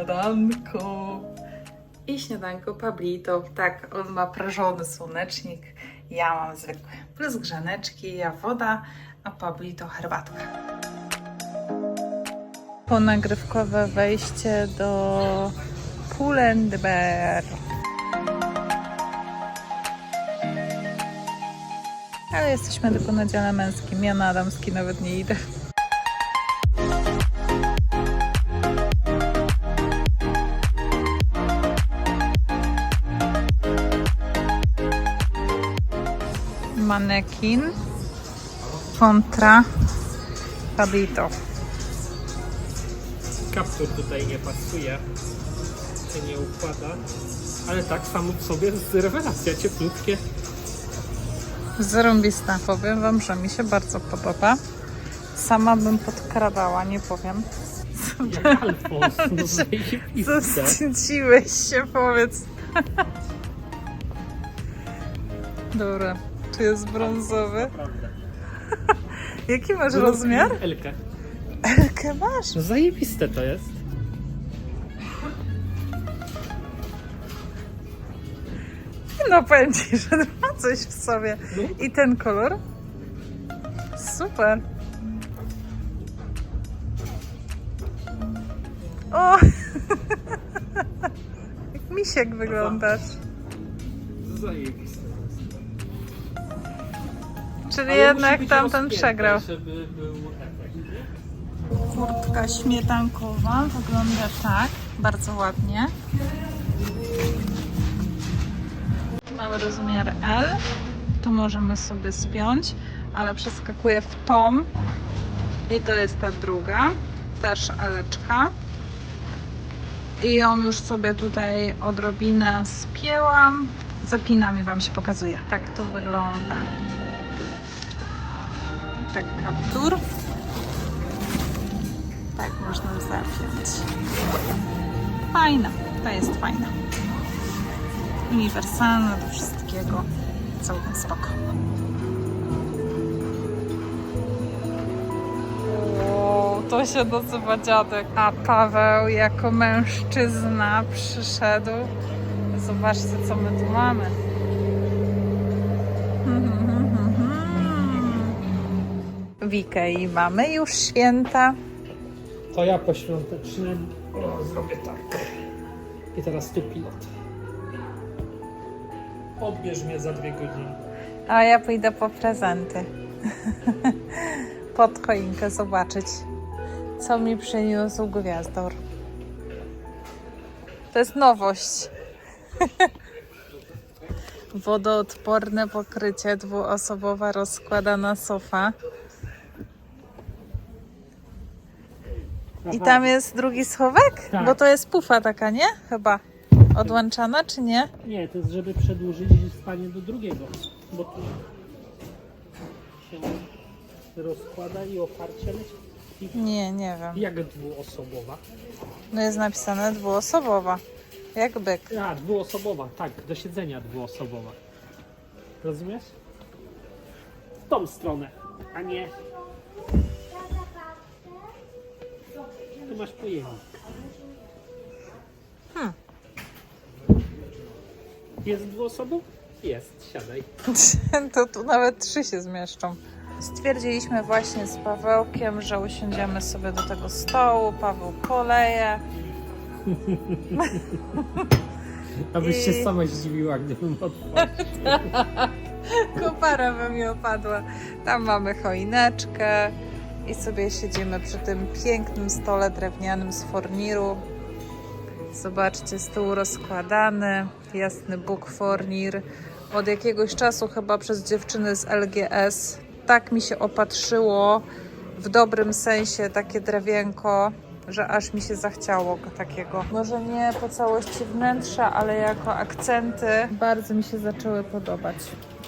śniadanko. I śniadanko Pablito. Tak, on ma prażony słonecznik. Ja mam zwykłe. Plus grzaneczki, ja woda, a Pablito herbatka. Ponagrywkowe wejście do Pull&Bear. Ale jesteśmy tylko na dziale męskim. Ja na damski nawet nie idę. Manekin kontra Fabito. Kaptur tutaj nie pasuje, się nie układa, ale tak samo w sobie jest rewelacja, cieplutkie. Zarąbista. Powiem Wam, że mi się bardzo podoba. Sama bym podkradała, nie powiem. Jak Alfons, no. Zawstydziłeś się, powiedz. Dobra, tu jest brązowy. Jaki masz rozmiar? Elkę. Elkę masz. No zajebiste to jest. No powiem Ci, że ma coś w sobie. No. I ten kolor? Super. O! Jak misiek wyglądasz. Zajebiste. Czyli jednak tamten przegrał. Żeby był efekt? Kurtka śmietankowa wygląda tak, bardzo ładnie. Mamy rozmiar L, to możemy sobie spiąć, ale przeskakuję w tą i to jest ta druga, też Eleczka. I ją już sobie tutaj odrobinę spięłam. Zapinam i Wam się pokazuje. Tak to wygląda. Tak kaptur. Tak można zapiąć. Fajna, to jest fajna. Uniwersalna do wszystkiego. Całkiem spoko. To się nazywa dziadek. A Paweł jako mężczyzna przyszedł. Zobaczcie, co my tu mamy. W Ikei mamy już święta. To ja po świątecznym o, zrobię tak. I teraz tu pilot. Odbierz mnie za dwie godziny. A ja pójdę po prezenty. Pod choinkę zobaczyć, co mi przyniósł gwiazdor. To jest nowość. Wodoodporne pokrycie, dwuosobowa rozkładana sofa. I tam jest drugi schowek? Tak. Bo to jest pufa taka, nie? Chyba. Odłączana, czy nie? Nie, to jest żeby przedłużyć spanie do drugiego, bo tu się rozkłada i oparcie leci. Nie, nie wiem. Jak dwuosobowa? No jest napisane dwuosobowa. Jak byk. A, dwuosobowa, tak, do siedzenia dwuosobowa. Rozumiesz? W tą stronę, a nie... masz pojemnik. Hmm. Jest dwuosobowy? Jest, siadaj. To tu nawet trzy się zmieszczą. Stwierdziliśmy właśnie z Pawełkiem, że usiądziemy sobie do tego stołu. Paweł poleje. Abyś się I- sama zdziwiła, gdybym otworzył. Kopara by mi opadła. Tam mamy choineczkę i sobie siedzimy przy tym pięknym stole drewnianym z forniru. Zobaczcie, stół rozkładany, jasny Bóg fornir. Od jakiegoś czasu chyba przez dziewczyny z LGS tak mi się opatrzyło w dobrym sensie takie drewienko, że aż mi się zachciało go takiego. Może nie po całości wnętrza, ale jako akcenty bardzo mi się zaczęły podobać.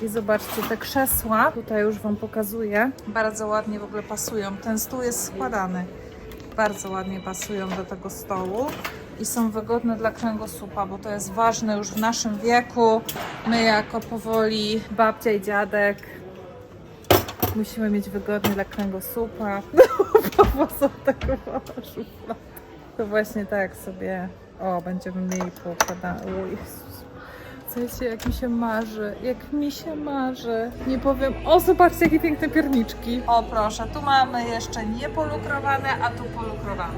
I zobaczcie, te krzesła, tutaj już Wam pokazuję, bardzo ładnie w ogóle pasują. Ten stół jest składany. Bardzo ładnie pasują do tego stołu i są wygodne dla kręgosłupa, bo to jest ważne już w naszym wieku. My jako powoli babcia i dziadek musimy mieć wygodnie dla kręgosłupa. No, po co tak szuflad? To właśnie tak sobie, o, będziemy mieli poukładane. Słuchajcie, jak mi się marzy, jak mi się marzy. Nie powiem, o zobaczcie jakie piękne pierniczki. O proszę, tu mamy jeszcze niepolukrowane, a tu polukrowane.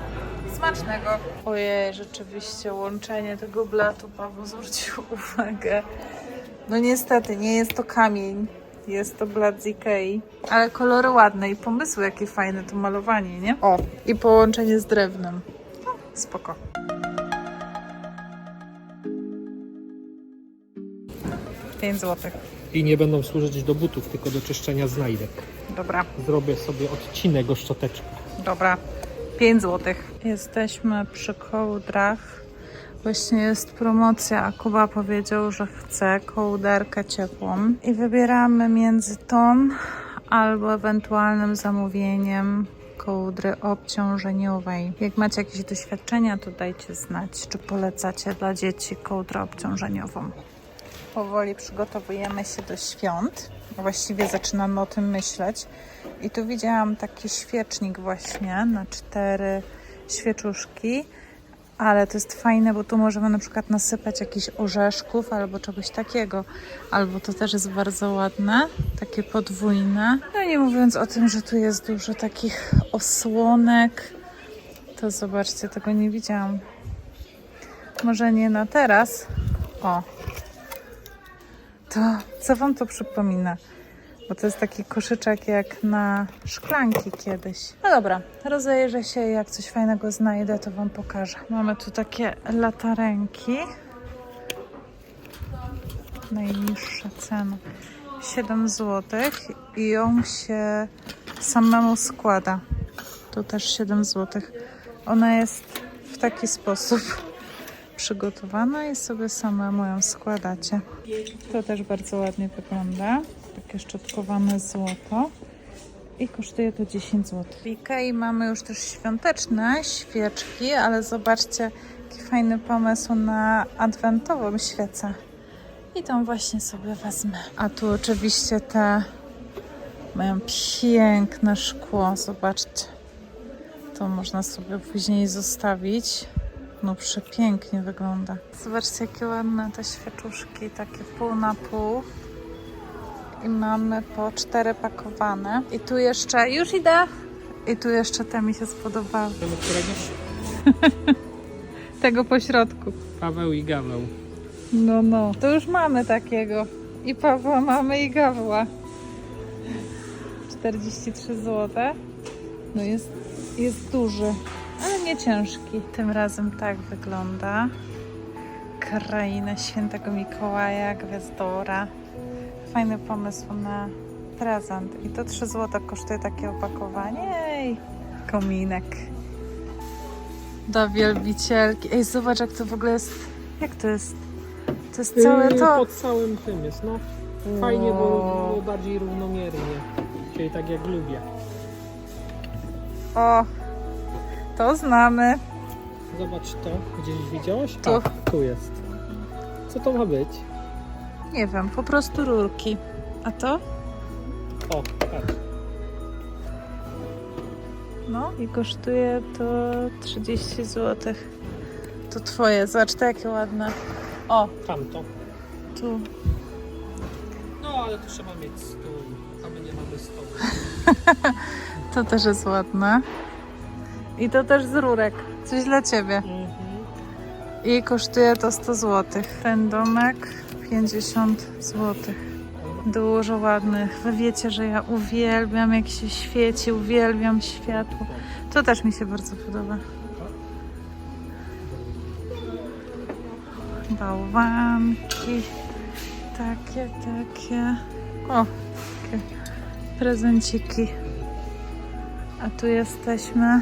Smacznego. Ojej, rzeczywiście łączenie tego blatu, Paweł zwrócił uwagę. No niestety, nie jest to kamień. Jest to blat z Ikei. Ale kolory ładne i pomysły jakie fajne to malowanie, nie? O, i połączenie z drewnem. No, spoko. Pięć złotych. I nie będą służyć do butów, tylko do czyszczenia znajdek. Dobra. Zrobię sobie odcinek o szczoteczkę. Dobra, 5 zł. Jesteśmy przy kołdrach. Właśnie jest promocja, a Kuba powiedział, że chce kołderkę ciepłą. I wybieramy między tą albo ewentualnym zamówieniem kołdry obciążeniowej. Jak macie jakieś doświadczenia, to dajcie znać, czy polecacie dla dzieci kołdrę obciążeniową. Powoli przygotowujemy się do świąt. Właściwie zaczynamy o tym myśleć. I tu widziałam taki świecznik właśnie na cztery świeczuszki. Ale to jest fajne, bo tu możemy na przykład nasypać jakichś orzeszków albo czegoś takiego. Albo to też jest bardzo ładne, takie podwójne. No nie mówiąc o tym, że tu jest dużo takich osłonek. To zobaczcie, tego nie widziałam. Może nie na teraz. O, to co wam to przypomina? Bo to jest taki koszyczek jak na szklanki kiedyś. No dobra, rozejrzę się jak coś fajnego znajdę, to wam pokażę. Mamy tu takie latarenki. Najniższa cena. 7 zł i ją się samemu składa. Tu też 7 zł. Ona jest w taki sposób przygotowana i sobie samemu ją składacie. To też bardzo ładnie wygląda. Takie szczotkowane złoto. I kosztuje to 10 zł. W Ikei mamy już też świąteczne świeczki, ale zobaczcie, jaki fajny pomysł na adwentową świecę. I tą właśnie sobie wezmę. A tu oczywiście te mają piękne szkło. Zobaczcie. To można sobie później zostawić. No przepięknie wygląda. Zobaczcie jakie ładne te świeczuszki, takie pół na pół. I mamy po cztery pakowane. I tu jeszcze, już idę. I tu jeszcze te mi się spodobały. Tego po środku. Paweł i Gaweł. No, no. To już mamy takiego. I Pawła mamy i Gawła. 43 zł. No jest, jest duży, nie ciężki. Tym razem tak wygląda. Kraina Świętego Mikołaja, Gwiazdora. Fajny pomysł na prezent. I to 3 zł kosztuje takie opakowanie. Ej, kominek. Do wielbicielki. Ej, zobacz jak to w ogóle jest. Jak to jest? To jest całe Yy, to. Pod całym tym jest, no. Fajnie, bo, bo bardziej równomiernie. Czyli tak jak lubię. O, to znamy. Zobacz to. Gdzieś widziałaś? Tu. A, tu jest. Co to ma być? Nie wiem, po prostu rurki. A to? O, tak. No i kosztuje to 30 zł. To twoje, zobacz to jakie ładne. O, Tamto. tu. No, ale to trzeba mieć stół. A my nie mamy stołu. To też jest ładne. I to też z rurek. Coś dla ciebie. Mhm. I kosztuje to 100 zł. Ten domek 50 zł. Dużo ładnych. Wy wiecie, że ja uwielbiam jak się świeci, uwielbiam światło. To też mi się bardzo podoba. Bałwanki. Takie, takie. O, takie prezenciki. A tu jesteśmy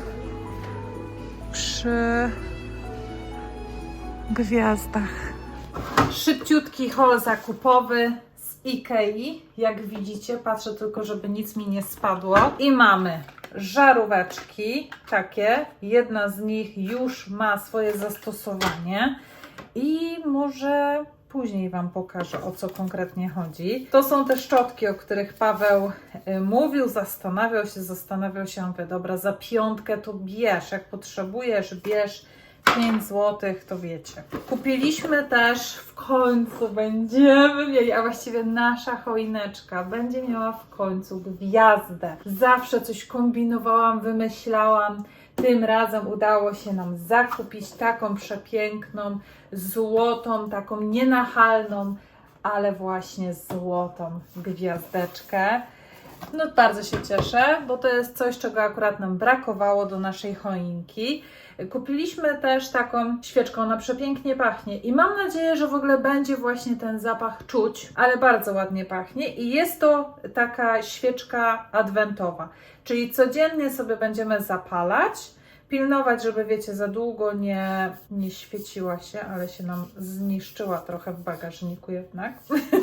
przy gwiazdach. Szybciutki haul zakupowy z Ikei. Jak widzicie, patrzę tylko, żeby nic mi nie spadło. I mamy żaróweczki takie. Jedna z nich już ma swoje zastosowanie. I może później Wam pokażę o co konkretnie chodzi. To są te szczotki, o których Paweł y, mówił, zastanawiał się, zastanawiał się, mówię, dobra, za piątkę to bierz, jak potrzebujesz, bierz 5 zł, to wiecie. Kupiliśmy też w końcu, będziemy mieli, a właściwie nasza choineczka będzie miała w końcu gwiazdę. Zawsze coś kombinowałam, wymyślałam. Tym razem udało się nam zakupić taką przepiękną, złotą, taką nienachalną, ale właśnie złotą gwiazdeczkę. No bardzo się cieszę, bo to jest coś, czego akurat nam brakowało do naszej choinki. Kupiliśmy też taką świeczkę, ona przepięknie pachnie i mam nadzieję, że w ogóle będzie właśnie ten zapach czuć, ale bardzo ładnie pachnie i jest to taka świeczka adwentowa, czyli codziennie sobie będziemy zapalać, pilnować, żeby wiecie, za długo nie, nie świeciła się, ale się nam zniszczyła trochę w bagażniku jednak.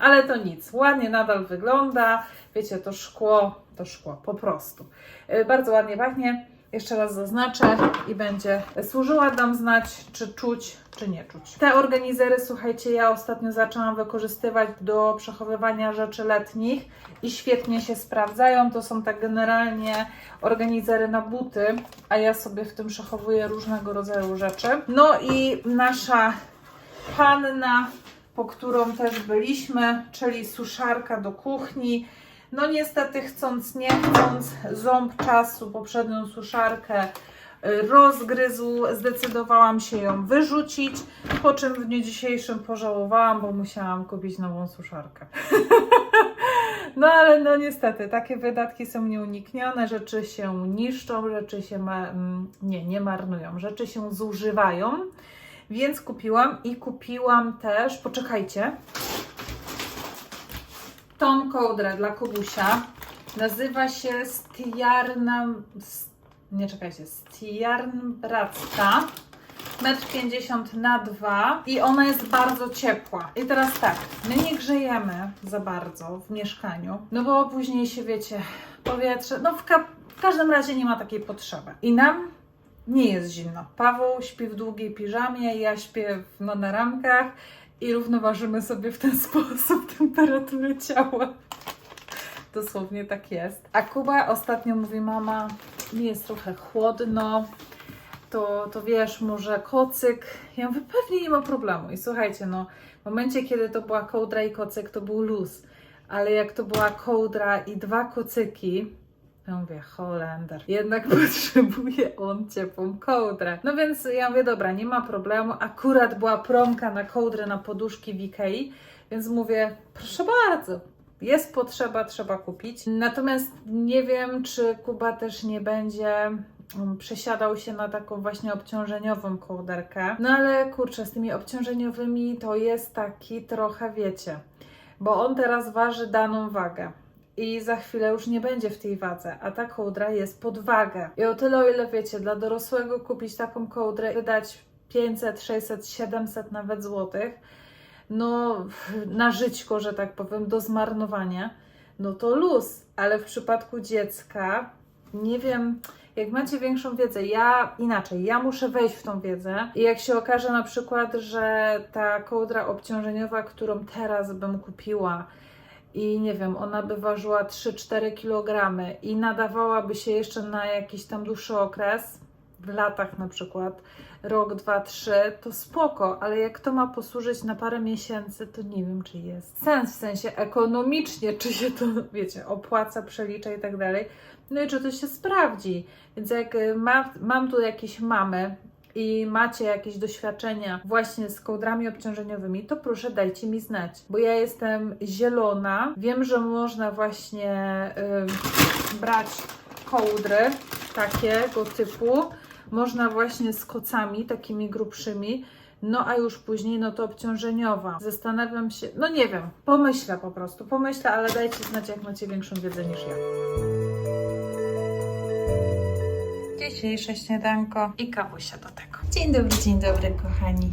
ale to nic, ładnie nadal wygląda. Wiecie, to szkło, to szkło, po prostu. Yy, Bardzo ładnie pachnie. Jeszcze raz zaznaczę i będzie służyła nam znać, czy czuć, czy nie czuć. Te organizery, słuchajcie, ja ostatnio zaczęłam wykorzystywać do przechowywania rzeczy letnich i świetnie się sprawdzają. To są tak generalnie organizery na buty, a ja sobie w tym przechowuję różnego rodzaju rzeczy. No i nasza panna, po którą też byliśmy, czyli suszarka do kuchni. No niestety chcąc nie chcąc, ząb czasu poprzednią suszarkę y, rozgryzł, zdecydowałam się ją wyrzucić, po czym w dniu dzisiejszym pożałowałam, bo musiałam kupić nową suszarkę. No ale no niestety, takie wydatki są nieuniknione, rzeczy się niszczą, rzeczy się ma, mm, nie, nie marnują, rzeczy się zużywają, więc kupiłam i kupiłam też, poczekajcie, tą kołdrę dla Kubusia. Nazywa się Stiarna... Nie czekajcie, Stiarnbracka. 1,50 m na 2 i ona jest bardzo ciepła. I teraz tak, my nie grzejemy za bardzo w mieszkaniu, no bo później się wiecie, powietrze, no w, ka- w każdym razie nie ma takiej potrzeby. I nam nie jest zimno. Paweł śpi w długiej piżamie, ja śpię w, no, na ramkach i równoważymy sobie w ten sposób temperaturę ciała. Dosłownie tak jest. A Kuba ostatnio mówi, mama, mi jest trochę chłodno, to, to wiesz, może kocyk. Ja mówię, pewnie nie ma problemu. I słuchajcie, no, w momencie, kiedy to była kołdra i kocyk, to był luz. Ale jak to była kołdra i dwa kocyki, ja mówię, Holender, jednak potrzebuje on ciepłą kołdrę. No więc ja mówię, dobra, nie ma problemu. Akurat była promka na kołdrę na poduszki w Ikei, więc mówię, proszę bardzo, jest potrzeba, trzeba kupić. Natomiast nie wiem, czy Kuba też nie będzie mm, przesiadał się na taką właśnie obciążeniową kołderkę. No ale kurczę, z tymi obciążeniowymi to jest taki trochę, wiecie, bo on teraz waży daną wagę. I za chwilę już nie będzie w tej wadze, a ta kołdra jest pod wagę. I o tyle, o ile wiecie, dla dorosłego kupić taką kołdrę, wydać 500, 600, 700 nawet złotych, no na żyćko, że tak powiem, do zmarnowania, no to luz, ale w przypadku dziecka, nie wiem, jak macie większą wiedzę, ja inaczej, ja muszę wejść w tą wiedzę i jak się okaże na przykład, że ta kołdra obciążeniowa, którą teraz bym kupiła i nie wiem, ona by ważyła 3-4 kg i nadawałaby się jeszcze na jakiś tam dłuższy okres, w latach na przykład, rok, dwa, trzy, to spoko, ale jak to ma posłużyć na parę miesięcy, to nie wiem, czy jest sens, w sensie ekonomicznie, czy się to, wiecie, opłaca, przelicza i tak dalej. No i czy to się sprawdzi. Więc jak y, ma, mam tu jakieś mamy i macie jakieś doświadczenia właśnie z kołdrami obciążeniowymi, to proszę dajcie mi znać, bo ja jestem zielona. Wiem, że można właśnie y, brać kołdry takiego typu. Można właśnie z kocami takimi grubszymi. No a już później, no to obciążeniowa. Zastanawiam się, no nie wiem, pomyślę po prostu, pomyślę, ale dajcie znać, jak macie większą wiedzę niż ja. Dzisiejsze śniadanko i kawusia do tego. Dzień dobry, dzień dobry, kochani.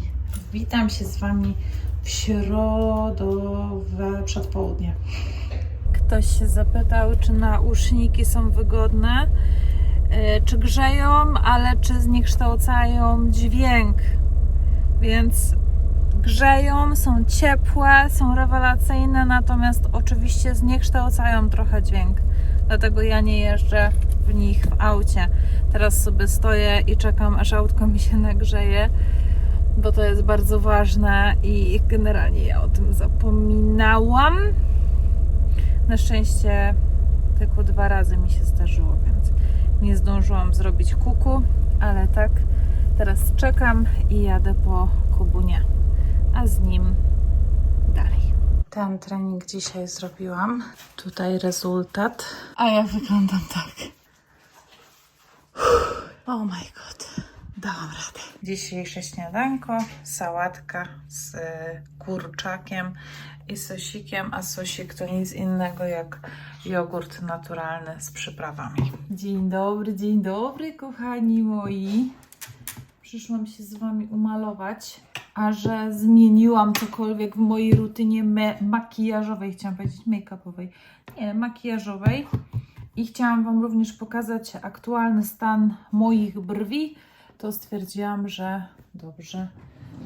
Witam się z Wami w środowe przedpołudnie. Ktoś się zapytał, czy nauszniki są wygodne, yy, czy grzeją, ale czy zniekształcają dźwięk. Więc grzeją, są ciepłe, są rewelacyjne, natomiast oczywiście zniekształcają trochę dźwięk. Dlatego ja nie jeżdżę w nich w aucie. Teraz sobie stoję i czekam, aż autko mi się nagrzeje, bo to jest bardzo ważne i generalnie ja o tym zapominałam. Na szczęście tylko dwa razy mi się zdarzyło, więc nie zdążyłam zrobić kuku, ale tak teraz czekam i jadę po Kubunie, a z nim dalej. Ten trening dzisiaj zrobiłam. Tutaj rezultat. A ja wyglądam tak. Oh my god. Dałam radę. Dzisiejsze śniadanko, sałatka z y, kurczakiem i sosikiem, a sosik to nic innego jak jogurt naturalny z przyprawami. Dzień dobry, dzień dobry, kochani moi. Przyszłam się z Wami umalować, a że zmieniłam cokolwiek w mojej rutynie makijażowej, chciałam powiedzieć make-upowej, nie, makijażowej. I chciałam Wam również pokazać aktualny stan moich brwi, to stwierdziłam, że dobrze,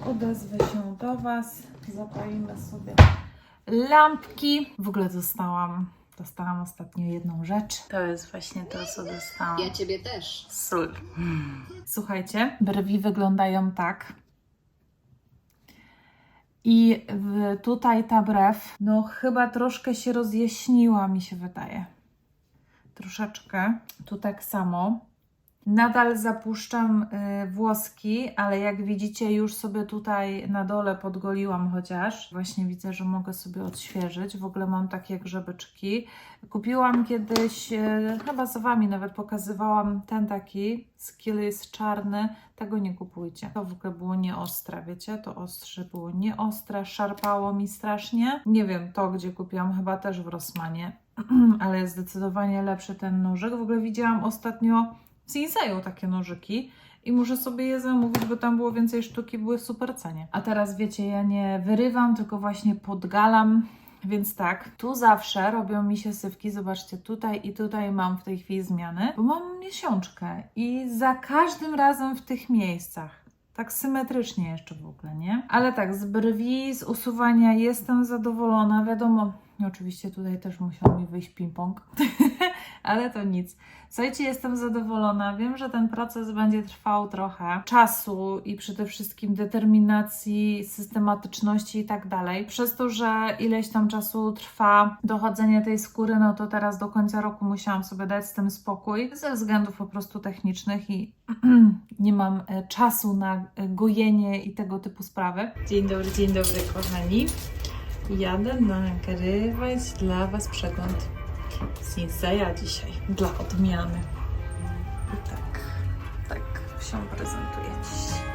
odezwę się do Was, zapalimy sobie lampki. W ogóle dostałam, dostałam ostatnio jedną rzecz. To jest właśnie to, co dostałam. Ja ciebie też. Sól. Słuchajcie, brwi wyglądają tak. I tutaj ta brew, no chyba troszkę się rozjaśniła, mi się wydaje. Troszeczkę. Tu tak samo. Nadal zapuszczam y, włoski, ale jak widzicie, już sobie tutaj na dole podgoliłam chociaż. Właśnie widzę, że mogę sobie odświeżyć. W ogóle mam takie grzebeczki. Kupiłam kiedyś, y, chyba z Wami nawet pokazywałam ten taki, Skillis czarny. Tego nie kupujcie. To w ogóle było nieostre, wiecie? To ostrze było nieostre, szarpało mi strasznie. Nie wiem, to gdzie kupiłam, chyba też w Rossmanie. ale jest zdecydowanie lepszy ten nożyk. W ogóle widziałam ostatnio w Sinseju takie nożyki i muszę sobie je zamówić, bo tam było więcej sztuki, były w super cenie. A teraz wiecie, ja nie wyrywam, tylko właśnie podgalam. Więc tak, tu zawsze robią mi się sywki. Zobaczcie, tutaj i tutaj mam w tej chwili zmiany, bo mam miesiączkę i za każdym razem w tych miejscach. Tak symetrycznie jeszcze w ogóle, nie? Ale tak, z brwi, z usuwania jestem zadowolona. Wiadomo, oczywiście tutaj też musiał mi wyjść ping-pong, ale to nic. Słuchajcie, jestem zadowolona. Wiem, że ten proces będzie trwał trochę czasu i przede wszystkim determinacji, systematyczności i tak dalej. Przez to, że ileś tam czasu trwa dochodzenie tej skóry, no to teraz do końca roku musiałam sobie dać z tym spokój ze względów po prostu technicznych i nie mam e, czasu na e, gojenie i tego typu sprawy. Dzień dobry, dzień dobry, kochani. Jadę nagrywać dla Was przegląd Sinseya dzisiaj, dla odmiany. I tak, tak się prezentuje dziś.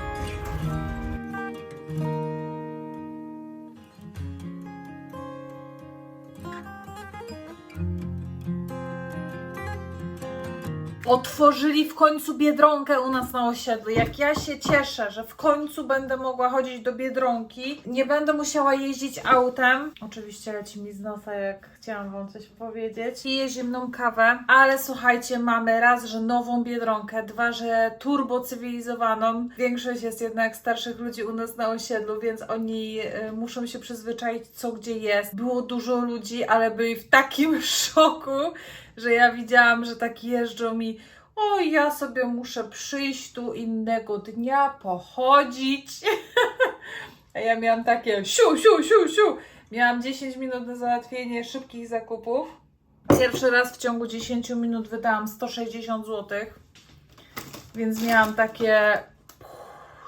Otworzyli w końcu biedronkę u nas na osiedlu. Jak ja się cieszę, że w końcu będę mogła chodzić do biedronki, nie będę musiała jeździć autem. Oczywiście leci mi z nosa, jak chciałam Wam coś powiedzieć. Piję zimną kawę, ale słuchajcie, mamy raz, że nową biedronkę, dwa, że turbo cywilizowaną. Większość jest jednak starszych ludzi u nas na osiedlu, więc oni y, muszą się przyzwyczaić, co gdzie jest. Było dużo ludzi, ale byli w takim szoku, że ja widziałam, że tak jeżdżą mi. O, ja sobie muszę przyjść tu innego dnia, pochodzić. A ja miałam takie siu, siu, siu, siu. Miałam 10 minut na załatwienie szybkich zakupów. Pierwszy raz w ciągu 10 minut wydałam 160 zł. Więc miałam takie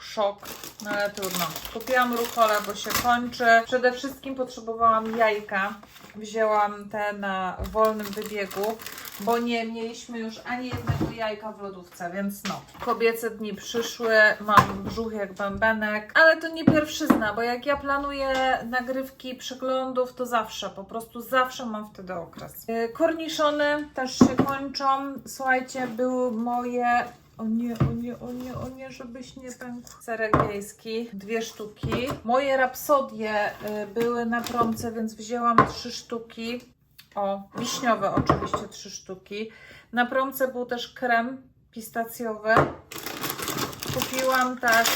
szok, no ale trudno. Kupiłam rukolę, bo się kończy. Przede wszystkim potrzebowałam jajka. Wzięłam te na wolnym wybiegu, bo nie mieliśmy już ani jednego jajka w lodówce, więc no. Kobiece dni przyszły, mam brzuch jak bębenek, ale to nie pierwszyzna, bo jak ja planuję nagrywki przeglądów, to zawsze, po prostu zawsze mam wtedy okres. Yy, Korniszony też się kończą. Słuchajcie, były moje o nie, o nie, o nie, o nie, żebyś nie pękł. Serek wiejski, dwie sztuki. Moje rapsodie y, były na promce, więc wzięłam trzy sztuki. O, wiśniowe oczywiście trzy sztuki. Na promce był też krem pistacjowy. Kupiłam też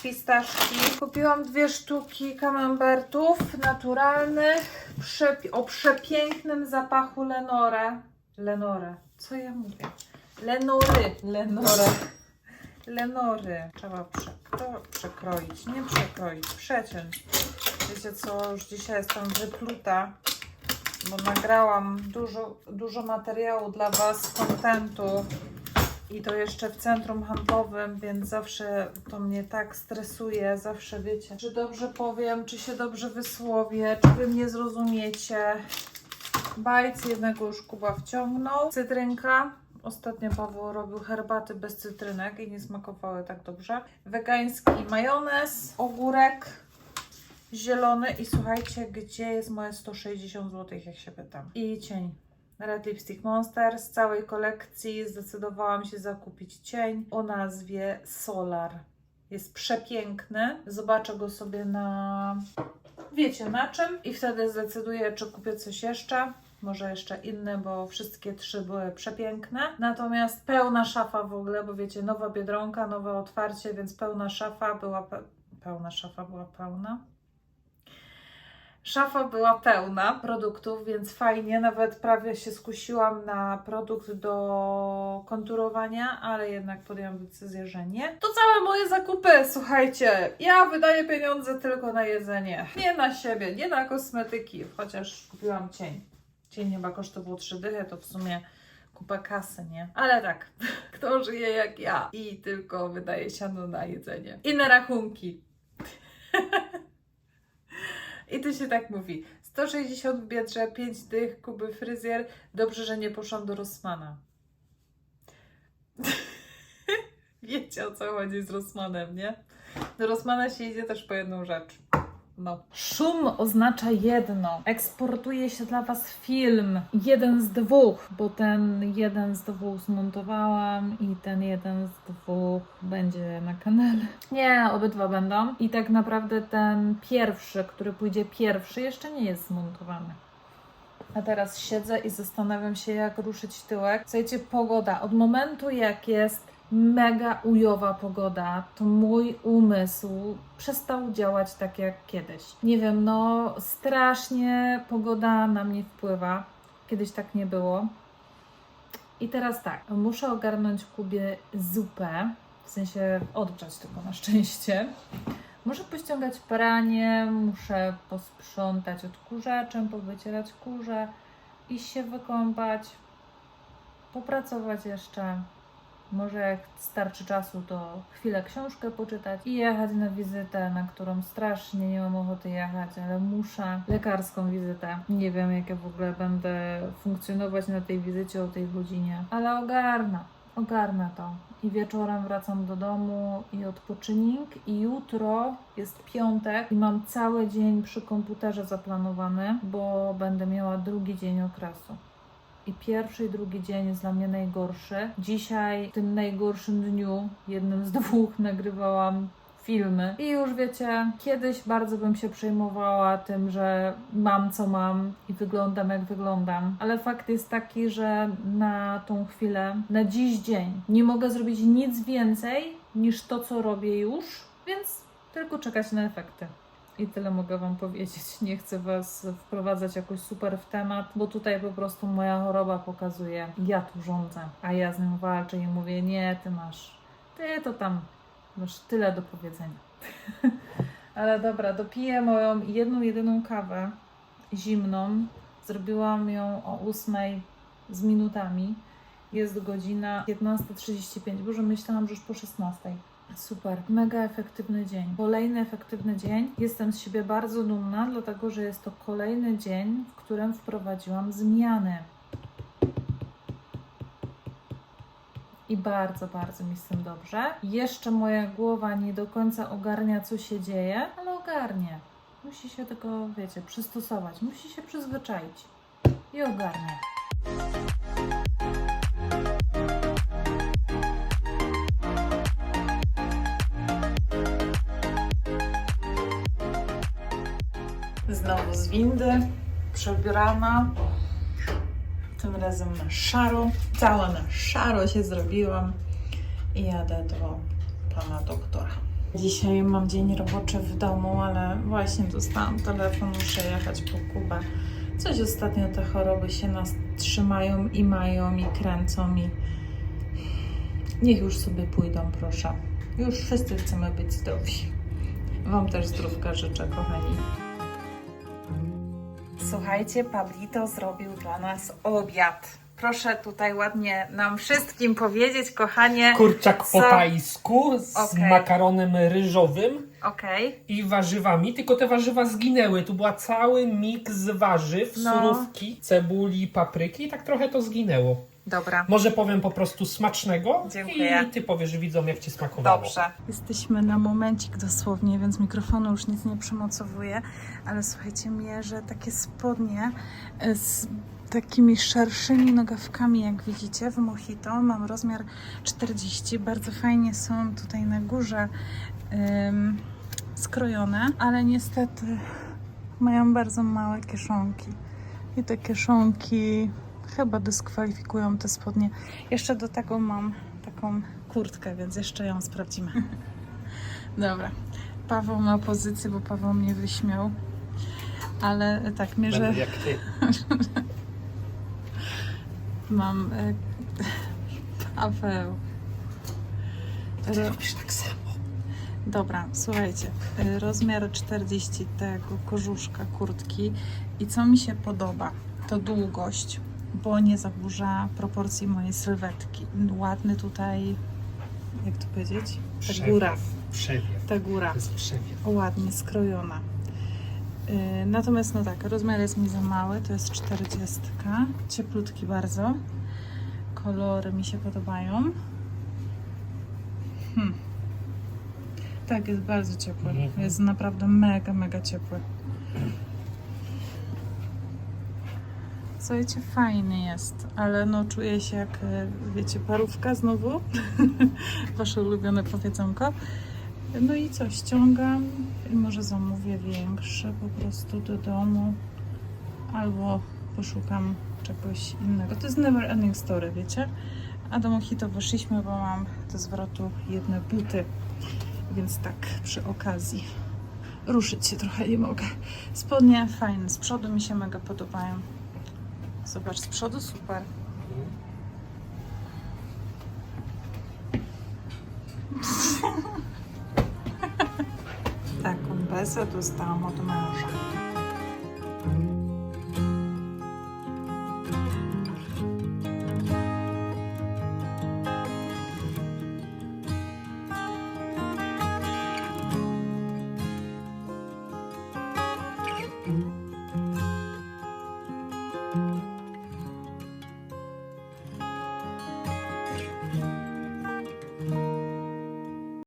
fistaszki. Kupiłam dwie sztuki kamembertów naturalnych przepi- o przepięknym zapachu Lenore. Lenore. Co ja mówię? Lenory. Lenore. Lenory. Trzeba przekro- przekroić. Nie przekroić, przeciąć. Wiecie co, już dzisiaj jestem wypluta, bo nagrałam dużo, dużo materiału dla Was, kontentu i to jeszcze w centrum handlowym, więc zawsze to mnie tak stresuje, zawsze wiecie, czy dobrze powiem, czy się dobrze wysłowię, czy Wy mnie zrozumiecie. Bajc jednego już Kuba wciągnął, cytrynka. Ostatnio Paweł robił herbaty bez cytrynek i nie smakowały tak dobrze. Wegański majonez, ogórek, zielony i słuchajcie, gdzie jest moje 160 zł, jak się pytam. I cień. Red Lipstick Monster z całej kolekcji zdecydowałam się zakupić cień o nazwie Solar. Jest przepiękny. Zobaczę go sobie na wiecie na czym i wtedy zdecyduję, czy kupię coś jeszcze. Może jeszcze inne, bo wszystkie trzy były przepiękne. Natomiast pełna szafa w ogóle, bo wiecie, nowa biedronka, nowe otwarcie, więc pełna szafa była. Pe pełna szafa była pełna. Szafa była pełna produktów, więc fajnie. Nawet prawie się skusiłam na produkt do konturowania, ale jednak podjęłam decyzję, że nie. To całe moje zakupy, słuchajcie. Ja wydaję pieniądze tylko na jedzenie. Nie na siebie, nie na kosmetyki, chociaż kupiłam cień. Cień chyba kosztował 3 dychy, to w sumie kupę kasy, nie? Ale tak, kto żyje jak ja i tylko wydaje siano na jedzenie. I na rachunki. I to się tak mówi. 160 w biedrze, 5 dych, Kuby fryzjer. Dobrze, że nie poszłam do Rossmana. Wiecie o co chodzi z Rossmanem, nie? Do Rossmana się idzie też po jedną rzecz. No. Szum oznacza jedno. Eksportuje się dla Was film. Jeden z dwóch, bo ten jeden z dwóch zmontowałam i ten jeden z dwóch będzie na kanale. Nie, obydwa będą. I tak naprawdę ten pierwszy, który pójdzie pierwszy, jeszcze nie jest zmontowany. A teraz siedzę i zastanawiam się, jak ruszyć tyłek. Słuchajcie, pogoda. Od momentu, jak jest mega ujowa pogoda, to mój umysł przestał działać tak jak kiedyś. Nie wiem, no strasznie pogoda na mnie wpływa. Kiedyś tak nie było. I teraz tak, muszę ogarnąć Kubie zupę, w sensie odgrzać tylko na szczęście. Muszę pościągać pranie, muszę posprzątać odkurzaczem, powycierać kurze, iść się wykąpać, popracować jeszcze. Może jak starczy czasu, to chwilę książkę poczytać i jechać na wizytę, na którą strasznie nie mam ochoty jechać, ale muszę. Lekarską wizytę. Nie wiem, jak ja w ogóle będę funkcjonować na tej wizycie o tej godzinie, ale ogarnę. Ogarnę to. I wieczorem wracam do domu i odpoczynek. I jutro jest piątek i mam cały dzień przy komputerze zaplanowany, bo będę miała drugi dzień okresu. I pierwszy i drugi dzień jest dla mnie najgorszy. Dzisiaj, w tym najgorszym dniu, jednym z dwóch, nagrywałam filmy. I już wiecie, kiedyś bardzo bym się przejmowała tym, że mam co mam i wyglądam jak wyglądam. Ale fakt jest taki, że na tą chwilę, na dziś dzień, nie mogę zrobić nic więcej niż to, co robię już, więc tylko czekać na efekty. I tyle mogę Wam powiedzieć. Nie chcę Was wprowadzać jakoś super w temat, bo tutaj po prostu moja choroba pokazuje, ja tu rządzę, a ja z nią walczę i mówię, nie, Ty masz, Ty to tam masz tyle do powiedzenia. Ale dobra, dopiję moją jedną, jedyną kawę zimną. Zrobiłam ją o 8 z minutami. Jest godzina 15.35. Boże, myślałam, że już po 16. Super, mega efektywny dzień. Kolejny efektywny dzień. Jestem z siebie bardzo dumna, dlatego że jest to kolejny dzień, w którym wprowadziłam zmiany. I bardzo, bardzo mi z tym dobrze. Jeszcze moja głowa nie do końca ogarnia, co się dzieje, ale ogarnie. Musi się tylko, wiecie, przystosować, musi się przyzwyczaić. I ogarnie. Znowu z windy, przebrana. Tym razem na szaro. Cała na szaro się zrobiłam i jadę do pana doktora. Dzisiaj mam dzień roboczy w domu, ale właśnie dostałam telefon, muszę jechać po Kubę. Coś ostatnio te choroby się nas trzymają i mają i kręcą i niech już sobie pójdą, proszę. Już wszyscy chcemy być zdrowi. Wam też zdrówka życzę, kochani. Słuchajcie, Pablito zrobił dla nas obiad. Proszę tutaj ładnie nam wszystkim powiedzieć, kochanie. Kurczak Co? po tajsku z Okej. makaronem ryżowym Okej. i warzywami, tylko te warzywa zginęły. Tu była cały miks warzyw, No. surówki, cebuli, papryki i tak trochę to zginęło. Dobra. Może powiem po prostu smacznego Dziękuję. i ty powiesz widzom jak ci smakowało. Dobrze. Jesteśmy na momencik dosłownie, więc mikrofonu już nic nie przymocowuję, ale słuchajcie, mierzę takie spodnie e, z takimi szerszymi nogawkami, jak widzicie, w Mojito. Mam rozmiar 40. Bardzo fajnie są tutaj na górze em, skrojone, ale niestety mają bardzo małe kieszonki. I te kieszonki chyba dyskwalifikują te spodnie. Jeszcze do tego mam taką kurtkę, więc jeszcze ją sprawdzimy. Dobra. Paweł ma pozycję, bo Paweł mnie wyśmiał. Ale tak, mierzę. Będę jak ty. Mam. E, Paweł. Ro, Robisz tak samo. Dobra, słuchajcie, y, rozmiar 40 tego kożuszka kurtki i co mi się podoba, to długość, bo nie zaburza proporcji mojej sylwetki. Ładny tutaj, jak to powiedzieć? Ta Przewiew. góra, Przewiew. ta góra, przewiew. ładnie skrojona. Y, Natomiast no tak, rozmiar jest mi za mały, to jest 40, cieplutki bardzo. Kolory mi się podobają. Hmm. Tak, jest bardzo ciepły. Mhm. Jest naprawdę mega, mega ciepły. Słuchajcie, fajny jest, ale no czuję się jak, e, wiecie, parówka znowu. Wasze ulubione powiedzonko. No i co, ściągam i może zamówię większe po prostu do domu albo poszukam czegoś innego. To jest never ending story, wiecie? A do Mojito wyszliśmy, bo mam do zwrotu jedne buty, więc tak przy okazji ruszyć się trochę nie mogę. Spodnie fajne, z przodu mi się mega podobają. Zobacz, z przodu super. Taką bezę dostałam od męża.